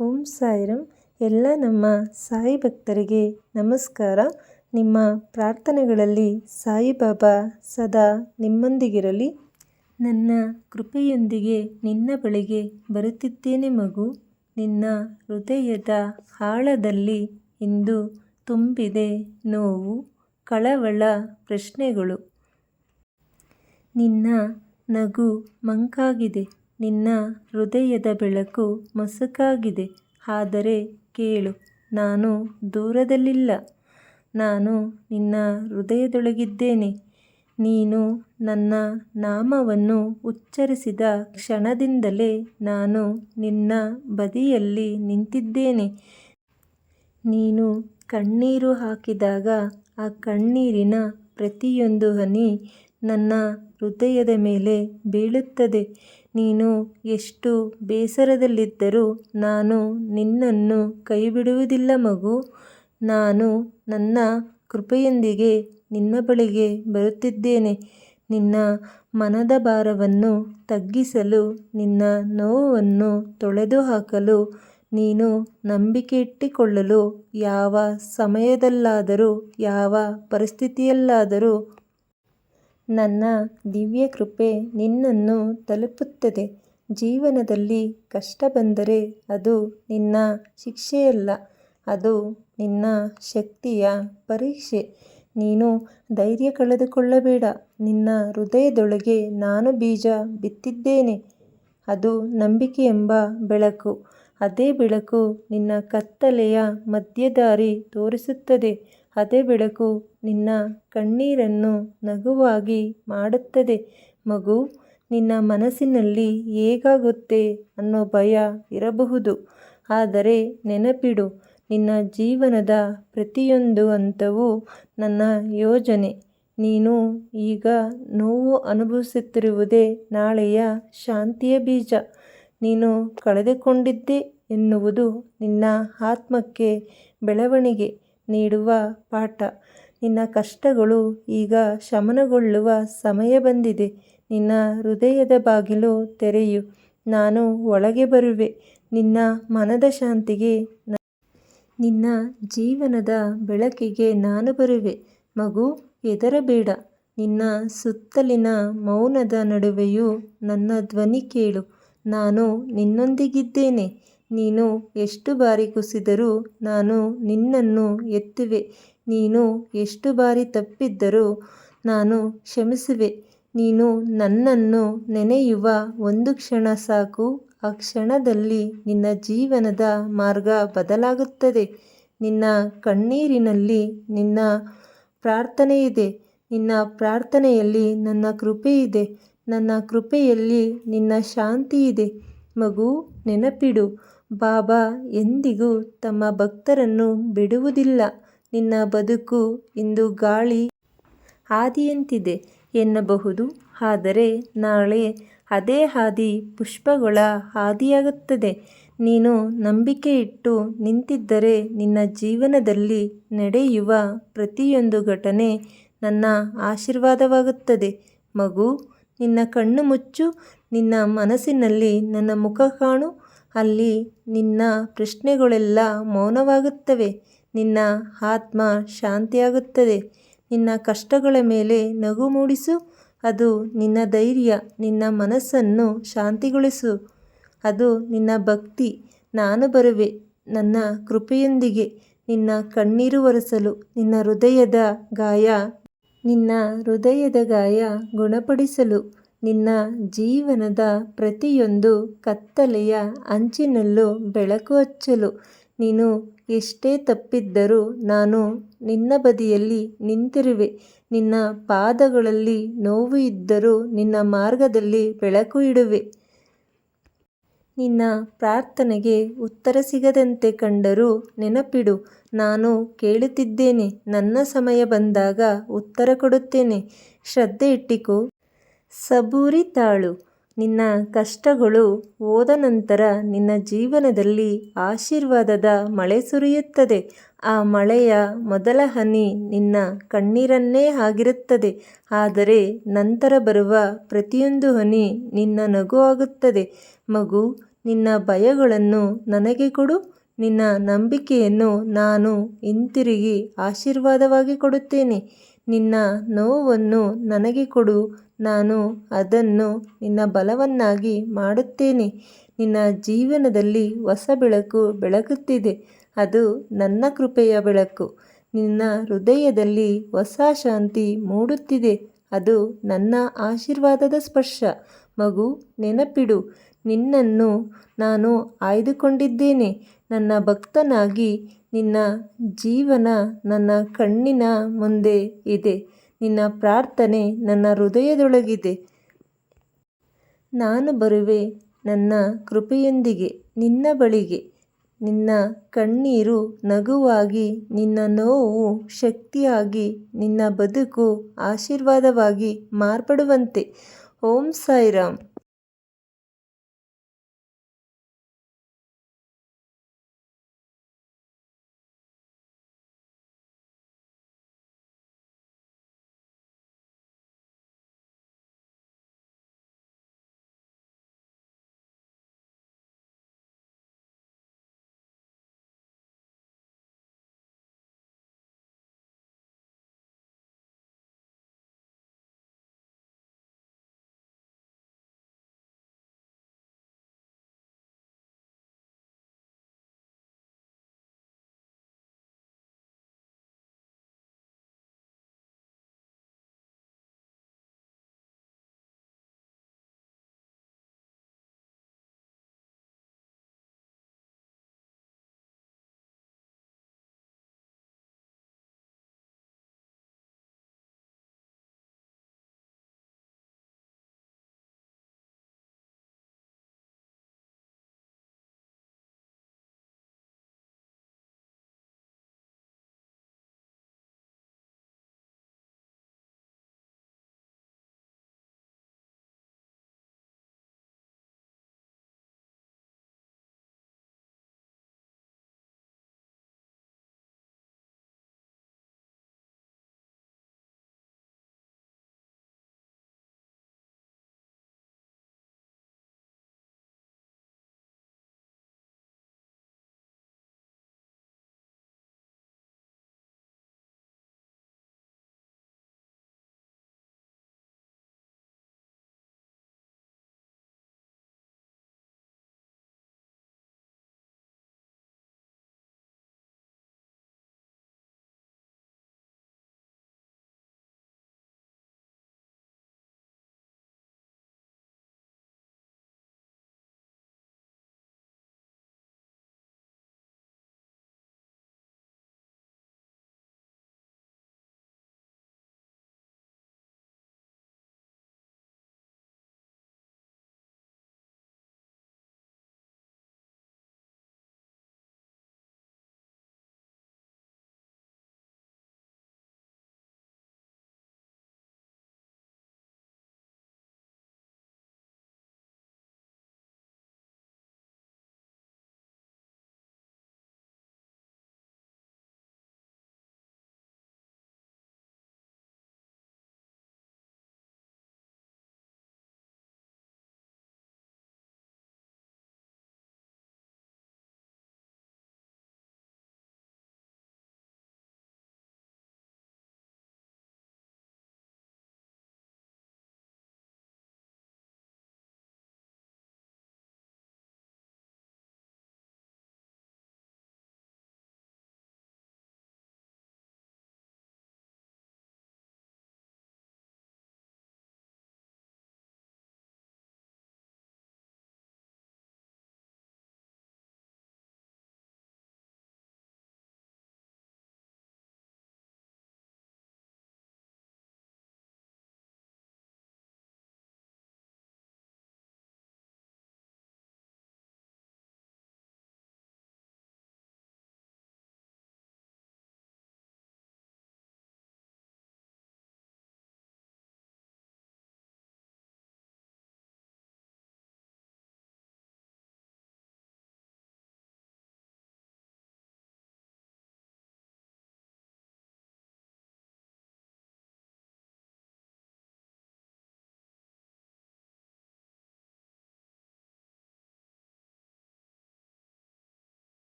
ಓಂ ಸಾಯಿರಂ. ಎಲ್ಲ ನಮ್ಮ ಸಾಯಿ ಭಕ್ತರಿಗೆ ನಮಸ್ಕಾರ. ನಿಮ್ಮ ಪ್ರಾರ್ಥನೆಗಳಲ್ಲಿ ಸಾಯಿಬಾಬಾ ಸದಾ ನಿಮ್ಮೊಂದಿಗಿರಲಿ. ನನ್ನ ಕೃಪೆಯೊಂದಿಗೆ ನಿನ್ನ ಬಳಿಗೆ ಬರುತ್ತಿದ್ದೇನೆ ಮಗು. ನಿನ್ನ ಹೃದಯದ ಆಳದಲ್ಲಿ ಇಂದು ತುಂಬಿದೆ ನೋವು, ಕಳವಳ ಪ್ರಶ್ನೆಗಳು. ನಿನ್ನ ನಗು ಮಂಕಾಗಿದೆ. ನಿನ್ನ ಹೃದಯದ ಬೆಳಕು ಮಸುಕಾಗಿದೆ. ಆದರೆ ಕೇಳು, ನಾನು ದೂರದಲ್ಲಿಲ್ಲ. ನಾನು ನಿನ್ನ ಹೃದಯದೊಳಗಿದ್ದೇನೆ. ನೀನು ನನ್ನ ನಾಮವನ್ನು ಉಚ್ಚರಿಸಿದ ಕ್ಷಣದಿಂದಲೇ ನಾನು ನಿನ್ನ ಬದಿಯಲ್ಲಿ ನಿಂತಿದ್ದೇನೆ. ನೀನು ಕಣ್ಣೀರು ಹಾಕಿದಾಗ ಆ ಕಣ್ಣೀರಿನ ಪ್ರತಿಯೊಂದು ಹನಿ ನನ್ನ ಹೃದಯದ ಮೇಲೆ ಬೀಳುತ್ತದೆ. ನೀನು ಎಷ್ಟು ಬೇಸರದಲ್ಲಿದ್ದರೂ ನಾನು ನಿನ್ನನ್ನು ಕೈಬಿಡುವುದಿಲ್ಲ ಮಗು. ನಾನು ನನ್ನ ಕೃಪೆಯೊಂದಿಗೆ ನಿನ್ನ ಬಳಿಗೆ ಬರುತ್ತಿದ್ದೇನೆ. ನಿನ್ನ ಮನದ ಭಾರವನ್ನು ತಗ್ಗಿಸಲು, ನಿನ್ನ ನೋವನ್ನು ತೊಳೆದುಹಾಕಲು, ನೀನು ನಂಬಿಕೆ ಇಟ್ಟುಕೊಳ್ಳಲು ಯಾವ ಸಮಯದಲ್ಲಾದರೂ, ಯಾವ ಪರಿಸ್ಥಿತಿಯಲ್ಲಾದರೂ ನನ್ನ ದಿವ್ಯ ಕೃಪೆ ನಿನ್ನನ್ನು ತಲುಪುತ್ತದೆ. ಜೀವನದಲ್ಲಿ ಕಷ್ಟ ಬಂದರೆ ಅದು ನಿನ್ನ ಶಿಕ್ಷೆಯಲ್ಲ, ಅದು ನಿನ್ನ ಶಕ್ತಿಯ ಪರೀಕ್ಷೆ. ನೀನು ಧೈರ್ಯ ಕಳೆದುಕೊಳ್ಳಬೇಡ, ನಿನ್ನ ಹೃದಯದೊಳಗೆ ನಾನು ಬೀಜ ಬಿತ್ತಿದ್ದೇನೆ. ಅದು ನಂಬಿಕೆ ಎಂಬ ಬೆಳಕು, ಅದೇ ಬೆಳಕು ನಿನ್ನ ಕತ್ತಲೆಯ ಮಧ್ಯದಾರಿ ತೋರಿಸುತ್ತದೆ. ಅದೇ ಬೆಳಕು ನಿನ್ನ ಕಣ್ಣೀರನ್ನು ನಗುವಾಗಿ ಮಾಡುತ್ತದೆ. ಮಗು, ನಿನ್ನ ಮನಸ್ಸಿನಲ್ಲಿ ಹೇಗಾಗುತ್ತೆ ಅನ್ನೋ ಭಯ ಇರಬಹುದು. ಆದರೆ ನೆನಪಿಡು, ನಿನ್ನ ಜೀವನದ ಪ್ರತಿಯೊಂದು ಹಂತವು ನನ್ನ ಯೋಜನೆ. ನೀನು ಈಗ ನೋವು ಅನುಭವಿಸುತ್ತಿರುವುದೇ ನಾಳೆಯ ಶಾಂತಿಯ ಬೀಜ. ನೀನು ಕಳೆದುಕೊಂಡಿದ್ದೆ ಎನ್ನುವುದು ನಿನ್ನ ಆತ್ಮಕ್ಕೆ ಬೆಳವಣಿಗೆ. ನೀಡುವ ಪಾಠ. ನಿನ್ನ ಕಷ್ಟಗಳು ಈಗ ಶಮನಗೊಳ್ಳುವ ಸಮಯ ಬಂದಿದೆ. ನಿನ್ನ ಹೃದಯದ ಬಾಗಿಲು ತೆರೆಯು. ನಾನು ಒಳಗೆ ಬರುವೆ. ನಿನ್ನ ಮನದ ಶಾಂತಿಗೆ ನಿನ್ನ ಜೀವನದ ಬೆಳಕಿಗೆ ನಾನು ಬರುವೆ. ಮಗು, ಹೆದರಬೇಡ. ನಿನ್ನ ಸುತ್ತಲಿನ ಮೌನದ ನಡುವೆಯೂ ನನ್ನ ಧ್ವನಿ ಕೇಳು. ನಾನು ನಿನ್ನೊಂದಿಗಿದ್ದೇನೆ. ನೀನು ಎಷ್ಟು ಬಾರಿ ಕುಸಿದರೂ ನಾನು ನಿನ್ನನ್ನು ಎತ್ತುವೆ. ನೀನು ಎಷ್ಟು ಬಾರಿ ತಪ್ಪಿದ್ದರೂ ನಾನು ಕ್ಷಮಿಸುವೆ. ನೀನು ನನ್ನನ್ನು ನೆನೆಯುವ ಒಂದು ಕ್ಷಣ ಸಾಕು. ಆ ಕ್ಷಣದಲ್ಲಿ ನಿನ್ನ ಜೀವನದ ಮಾರ್ಗ ಬದಲಾಗುತ್ತದೆ. ನಿನ್ನ ಕಣ್ಣೀರಿನಲ್ಲಿ ನಿನ್ನ ಪ್ರಾರ್ಥನೆಯಿದೆ. ನಿನ್ನ ಪ್ರಾರ್ಥನೆಯಲ್ಲಿ ನನ್ನ ಕೃಪೆಯಿದೆ. ನನ್ನ ಕೃಪೆಯಲ್ಲಿ ನಿನ್ನ ಶಾಂತಿ ಇದೆ ಮಗು, ನೆನಪಿಡು. ಬಾಬಾ, ಎಂದಿಗೂ ತಮ್ಮ ಭಕ್ತರನ್ನು ಬಿಡುವುದಿಲ್ಲ. ನಿನ್ನ ಬದುಕು ಇಂದು ಗಾಳಿ ಹಾದಿಯಂತಿದೆ ಎನ್ನಬಹುದು. ಆದರೆ ನಾಳೆ ಅದೇ ಹಾದಿ ಪುಷ್ಪಗಳ ಹಾದಿಯಾಗುತ್ತದೆ. ನೀನು ನಂಬಿಕೆ ಇಟ್ಟು ನಿಂತಿದ್ದರೆ ನಿನ್ನ ಜೀವನದಲ್ಲಿ ನಡೆಯುವ ಪ್ರತಿಯೊಂದು ಘಟನೆ ನನ್ನ ಆಶೀರ್ವಾದವಾಗುತ್ತದೆ. ಮಗು, ನಿನ್ನ ಕಣ್ಣು ಮುಚ್ಚು, ನಿನ್ನ ಮನಸ್ಸಿನಲ್ಲಿ ನನ್ನ ಮುಖ ಕಾಣು. ಅಲ್ಲಿ ನಿನ್ನ ಪ್ರಶ್ನೆಗಳೆಲ್ಲ ಮೌನವಾಗುತ್ತವೆ. ನಿನ್ನ ಆತ್ಮ ಶಾಂತಿಯಾಗುತ್ತದೆ. ನಿನ್ನ ಕಷ್ಟಗಳ ಮೇಲೆ ನಗು ಮೂಡಿಸು. ಅದು ನಿನ್ನ ಧೈರ್ಯ. ನಿನ್ನ ಮನಸ್ಸನ್ನು ಶಾಂತಿಗೊಳಿಸು. ಅದು ನಿನ್ನ ಭಕ್ತಿ. ನಾನು ಬರುವೆ. ನನ್ನ ಕೃಪೆಯೊಂದಿಗೆ. ನಿನ್ನ ಕಣ್ಣೀರು ಒರೆಸಲು. ನಿನ್ನ ಹೃದಯದ ಗಾಯ. ನಿನ್ನ ಹೃದಯದ ಗಾಯ ಗುಣಪಡಿಸಲು. ನಿನ್ನ ಜೀವನದ ಪ್ರತಿಯೊಂದು ಕತ್ತಲೆಯ ಅಂಚಿನಲ್ಲೂ ಬೆಳಕು ಹಚ್ಚಲು. ನೀನು ಎಷ್ಟೇ ತಪ್ಪಿದ್ದರೂ ನಾನು ನಿನ್ನ ಬದಿಯಲ್ಲಿ ನಿಂತಿರುವೆ. ನಿನ್ನ ಪಾದಗಳಲ್ಲಿ ನೋವು ಇದ್ದರೂ ನಿನ್ನ ಮಾರ್ಗದಲ್ಲಿ ಬೆಳಕು ಇಡುವೆ. ನಿನ್ನ ಪ್ರಾರ್ಥನೆಗೆ ಉತ್ತರ ಸಿಗದಂತೆ ಕಂಡರೂ ನೆನಪಿಡು. ನಾನು ಕೇಳುತ್ತಿದ್ದೇನೆ. ನನ್ನ ಸಮಯ ಬಂದಾಗ ಉತ್ತರ ಕೊಡುತ್ತೇನೆ. ಶ್ರದ್ಧೆ ಇಟ್ಟಿಕೋ. ಸಬೂರಿ ತಾಳು, ನಿನ್ನ ಕಷ್ಟಗಳು ಹೋದ ನಂತರ ನಿನ್ನ ಜೀವನದಲ್ಲಿ ಆಶೀರ್ವಾದದ ಮಳೆ ಸುರಿಯುತ್ತದೆ. ಆ ಮಳೆಯ ಮೊದಲ ಹನಿ ನಿನ್ನ ಕಣ್ಣೀರನ್ನೇ ಆಗಿರುತ್ತದೆ. ಆದರೆ ನಂತರ ಬರುವ ಪ್ರತಿಯೊಂದು ಹನಿ ನಿನ್ನ ನಗು ಆಗುತ್ತದೆ. ಮಗು, ನಿನ್ನ ಭಯಗಳನ್ನು ನನಗೆ ಕೊಡು. ನಿನ್ನ ನಂಬಿಕೆಯನ್ನು ನಾನು ಹಿಂತಿರುಗಿ ಆಶೀರ್ವಾದವಾಗಿ ಕೊಡುತ್ತೇನೆ. ನಿನ್ನ ನೋವನ್ನು ನನಗೆ ಕೊಡು. ನಾನು ಅದನ್ನು ನಿನ್ನ ಬಲವನ್ನಾಗಿ ಮಾಡುತ್ತೇನೆ. ನಿನ್ನ ಜೀವನದಲ್ಲಿ ಹೊಸ ಬೆಳಕು ಬೆಳಗುತ್ತಿದೆ ಅದು ನನ್ನ ಕೃಪೆಯ ಬೆಳಕು. ನಿನ್ನ ಹೃದಯದಲ್ಲಿ ಹೊಸ ಶಾಂತಿ ಮೂಡುತ್ತಿದೆ. ಅದು ನನ್ನ ಆಶೀರ್ವಾದದ ಸ್ಪರ್ಶ. ಮಗು, ನೆನಪಿಡು. ನಿನ್ನನ್ನು ನಾನು ಆಯ್ದುಕೊಂಡಿದ್ದೇನೆ. ನನ್ನ ಭಕ್ತನಾಗಿ ನಿನ್ನ ಜೀವನ ನನ್ನ ಕಣ್ಣಿನ ಮುಂದೆ ಇದೆ. ನಿನ್ನ ಪ್ರಾರ್ಥನೆ ನನ್ನ ಹೃದಯದೊಳಗಿದೆ. ನಾನು ಬರುವೆ ನನ್ನ ಕೃಪೆಯೊಂದಿಗೆ, ನಿನ್ನ ಬಳಿಗೆ. ನಿನ್ನ ಕಣ್ಣೀರು ನಗುವಾಗಿ, ನಿನ್ನ ನೋವು ಶಕ್ತಿಯಾಗಿ, ನಿನ್ನ ಬದುಕು ಆಶೀರ್ವಾದವಾಗಿ ಮಾರ್ಪಡುವಂತೆ. ಓಂ ಸಾಯಿರಾಮ್.